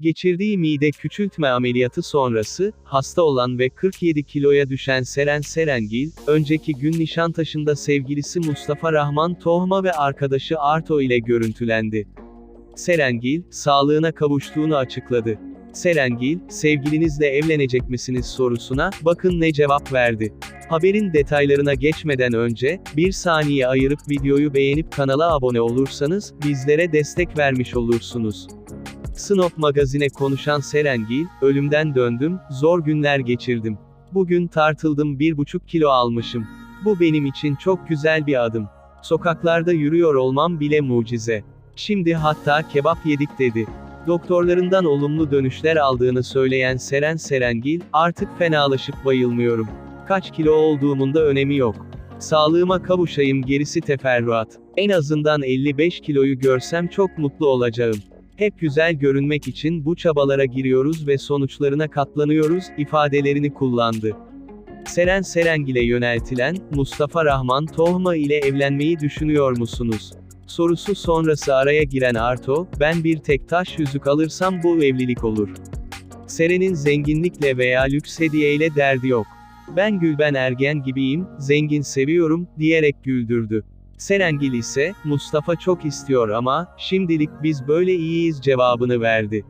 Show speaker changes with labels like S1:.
S1: Geçirdiği mide küçültme ameliyatı sonrası, hasta olan ve 47 kiloya düşen Seren Serengil, önceki gün Nişantaşı'nda sevgilisi Mustafa Rahman Tohma ve arkadaşı Arto ile görüntülendi. Serengil, sağlığına kavuştuğunu açıkladı. Serengil, sevgilinizle evlenecek misiniz sorusuna, bakın ne cevap verdi. Haberin detaylarına geçmeden önce, bir saniye ayırıp videoyu beğenip kanala abone olursanız, bizlere destek vermiş olursunuz. Snop magazine konuşan Serengil, ölümden döndüm, zor günler geçirdim. Bugün tartıldım 1,5 kilo almışım. Bu benim için çok güzel bir adım. Sokaklarda yürüyor olmam bile mucize. Şimdi hatta kebap yedik dedi. Doktorlarından olumlu dönüşler aldığını söyleyen Seren Serengil, artık fenalaşıp bayılmıyorum. Kaç kilo olduğumun da önemi yok. Sağlığıma kavuşayım gerisi teferruat. En azından 55 kiloyu görsem çok mutlu olacağım. Hep güzel görünmek için bu çabalara giriyoruz ve sonuçlarına katlanıyoruz, ifadelerini kullandı. Seren Serengil'e yöneltilen, Mustafa Rahman Tohma ile evlenmeyi düşünüyor musunuz? Sorusu sonrası araya giren Arto, ben bir tek taş yüzük alırsam bu evlilik olur. Seren'in zenginlikle veya lüks hediyeyle derdi yok. Ben Gülben Ergen gibiyim, zengin seviyorum, diyerek güldürdü. Serengil ise, Mustafa çok istiyor ama, şimdilik biz böyle iyiyiz cevabını verdi.